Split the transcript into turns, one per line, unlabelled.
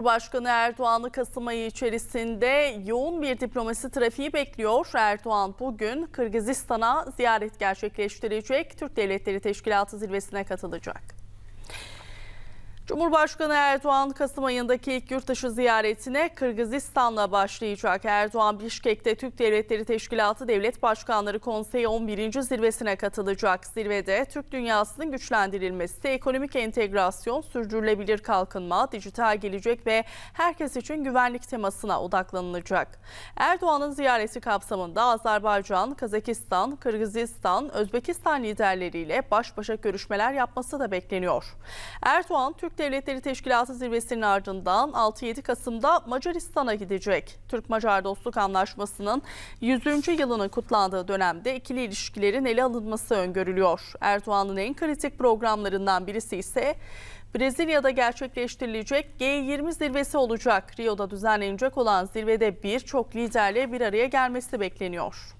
Cumhurbaşkanı Erdoğan'ı Kasım ayı içerisinde yoğun bir diplomasi trafiği bekliyor. Erdoğan bugün Kırgızistan'a ziyaret gerçekleştirecek. Türk Devletleri Teşkilatı zirvesine katılacak. Cumhurbaşkanı Erdoğan Kasım ayındaki ilk yurtdışı ziyaretine Kırgızistan'la başlayacak. Erdoğan Bişkek'te Türk Devletleri Teşkilatı Devlet Başkanları Konseyi 11. zirvesine katılacak. Zirvede Türk dünyasının güçlendirilmesi, ekonomik entegrasyon, sürdürülebilir kalkınma, dijital gelecek ve herkes için güvenlik temasına odaklanılacak. Erdoğan'ın ziyareti kapsamında Azerbaycan, Kazakistan, Kırgızistan, Özbekistan liderleriyle baş başa görüşmeler yapması da bekleniyor. Erdoğan, Türk Devletleri Teşkilatı zirvesinin ardından 6-7 Kasım'da Macaristan'a gidecek. Türk-Macar Dostluk Anlaşması'nın 100. yılının kutlandığı dönemde ikili ilişkilerin ele alınması öngörülüyor. Erdoğan'ın en kritik programlarından birisi ise Brezilya'da gerçekleştirilecek G20 zirvesi olacak. Rio'da düzenlenecek olan zirvede birçok liderle bir araya gelmesi bekleniyor.